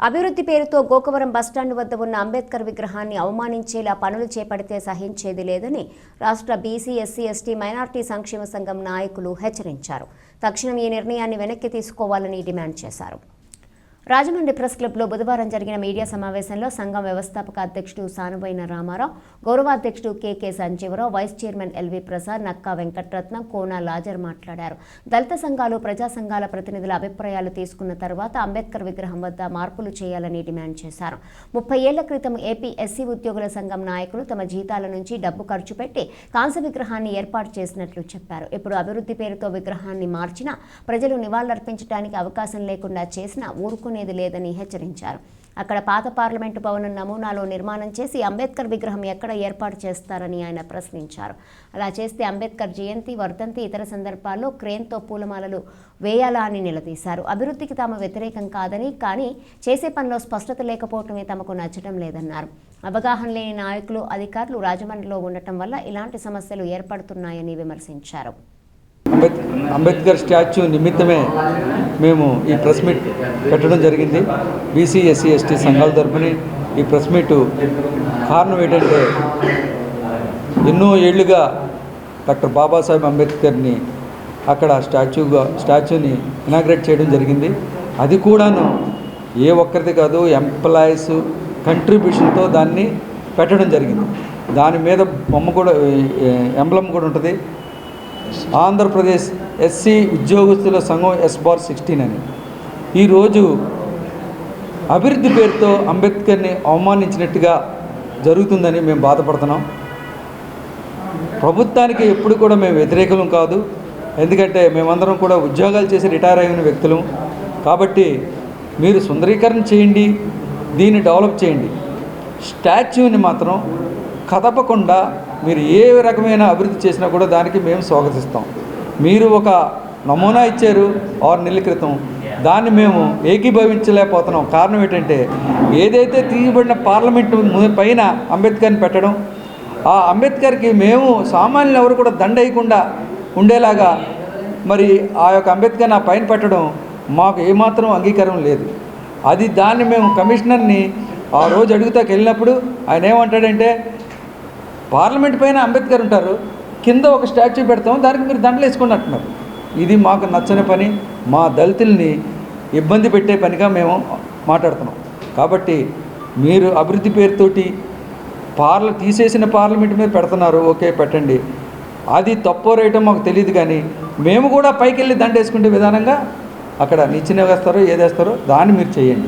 అభివృద్ధి పేరుతో గోకవరం బస్టాండ్ వద్ద ఉన్న అంబేద్కర్ విగ్రహాన్ని అవమానించేలా పనులు చేపడితే సహించేది లేదని రాష్ట్ర బీసీ ఎస్సీ ఎస్టీ మైనార్టీ సంక్షేమ సంఘం నాయకులు హెచ్చరించారు. తక్షణం ఈ నిర్ణయాన్ని వెనక్కి తీసుకోవాలని డిమాండ్ చేశారు. రాజమండ్రి ప్రెస్ క్లబ్లో బుధవారం జరిగిన మీడియా సమావేశంలో సంఘం వ్యవస్థాపక అధ్యక్షుడు Sanubaina Ramarao గౌరవాధ్యక్షుడు K K Sanjeevarao vice chairman L V Prasad Nakka Venkataratnam Kona Lazar మాట్లాడారు. దళిత సంఘాలు ప్రజా సంఘాల ప్రతినిధుల అభిప్రాయాలు తీసుకున్న తర్వాత అంబేద్కర్ విగ్రహం వద్ద మార్పులు చేయాలని డిమాండ్ చేశారు. ముప్పై ఏళ్ళ క్రితం ఏపీ ఎస్సీ ఉద్యోగుల సంఘం నాయకులు తమ జీతాల నుంచి డబ్బు ఖర్చు పెట్టి కాంస్య విగ్రహాన్ని ఏర్పాటు చేసినట్లు చెప్పారు. ఇప్పుడు అభివృద్ధి పేరుతో విగ్రహాన్ని మార్చినా ప్రజలు నివాళులర్పించడానికి అవకాశం లేకుండా చేసిన ఊరుకుని ఊరుకునేది లేదని హెచ్చరించారు. అక్కడ పాత పార్లమెంటు భవనం నమూనాలో నిర్మాణం చేసి అంబేద్కర్ విగ్రహం ఎక్కడ ఏర్పాటు చేస్తారని ఆయన ప్రశ్నించారు. అలా చేస్తే అంబేద్కర్ జయంతి వర్ధంతి ఇతర సందర్భాల్లో క్రేన్తో పూలమాలలు వేయాలా అని నిలదీశారు. అభివృద్ధికి తాము వ్యతిరేకం కాదని కానీ చేసే పనిలో స్పష్టత లేకపోవటమే తమకు నచ్చడం లేదన్నారు. అవగాహన లేని నాయకులు అధికారులు రాజమండ్రిలో ఉండటం వల్ల ఇలాంటి సమస్యలు ఏర్పడుతున్నాయని విమర్శించారు. అంబేద్ అంబేద్కర్ స్టాచ్యూ నిమిత్తమే మేము ఈ ప్రెస్ మీట్ పెట్టడం జరిగింది. బీసీ ఎస్సీ ఎస్టీ సంఘాల తరపున ఈ ప్రెస్ మీట్ కారణం ఏంటంటే ఎన్నో ఏళ్ళుగా డాక్టర్ బాబాసాహెబ్ అంబేద్కర్ని అక్కడ స్టాచ్యూగా స్టాచ్యూని ఇనాగ్రేట్ చేయడం జరిగింది. అది కూడాను ఏ ఒక్కరిది కాదు ఎంప్లాయీస్ కంట్రిబ్యూషన్తో దాన్ని పెట్టడం జరిగింది. దాని మీద బొమ్మ కూడా ఎంబ్లం కూడా ఉంటుంది. ఆంధ్రప్రదేశ్ ఎస్సీ ఉద్యోగస్తుల సంఘం ఎస్ బార్ సిక్స్టీన్ అని. ఈరోజు అభివృద్ధి పేరుతో అంబేద్కర్ని అవమానించినట్టుగా జరుగుతుందని మేము బాధపడుతున్నాం. ప్రభుత్వానికి ఎప్పుడు కూడా మేము వ్యతిరేకం కాదు. ఎందుకంటే మేమందరం కూడా ఉద్యోగాలు చేసి రిటైర్ అయిన వ్యక్తులు. కాబట్టి మీరు సుందరీకరణ చేయండి దీన్ని డెవలప్ చేయండి. స్టాచ్యూని మాత్రం కదపకుండా మీరు ఏ రకమైన అభివృద్ధి చేసినా కూడా దానికి మేము స్వాగతిస్తాం. మీరు ఒక నమూనా ఇచ్చారు ఆరు నెలల క్రితం. దాన్ని మేము ఏకీభవించలేకపోతున్నాం. కారణం ఏంటంటే ఏదైతే తీయబడిన పార్లమెంటు పైన అంబేద్కర్ని పెట్టడం ఆ అంబేద్కర్కి మేము సామాన్యులు ఎవరు కూడా దండ వేయకుండా ఉండేలాగా మరి ఆ యొక్క అంబేద్కర్ని ఆ పైన పెట్టడం మాకు ఏమాత్రం అంగీకారం లేదు. అది దాన్ని మేము కమిషనర్ని ఆ రోజు అడుగుతాకి వెళ్ళినప్పుడు ఆయన ఏమంటాడంటే పార్లమెంట్ పైన అంబేద్కర్ ఉంటారు కింద ఒక స్టాచ్యూ పెడతాం దానికి మీరు దండలు వేసుకోండి అంటున్నారు ఇది మాకు నచ్చని పని మా దళితుల్ని ఇబ్బంది పెట్టే పనిగా మేము మాట్లాడుతున్నాం. కాబట్టి మీరు అభివృద్ధి పేరుతోటి పార్ల తీసేసిన పార్లమెంట్ మీద పెడుతున్నారు ఓకే పెట్టండి. అది తప్పో రేయటం మాకు తెలియదు కానీ మేము కూడా పైకి వెళ్ళి దండ వేసుకునే విధానంగా అక్కడ నిచ్చెన వేస్తారో ఏదేస్తారో దాన్ని మీరు చేయండి.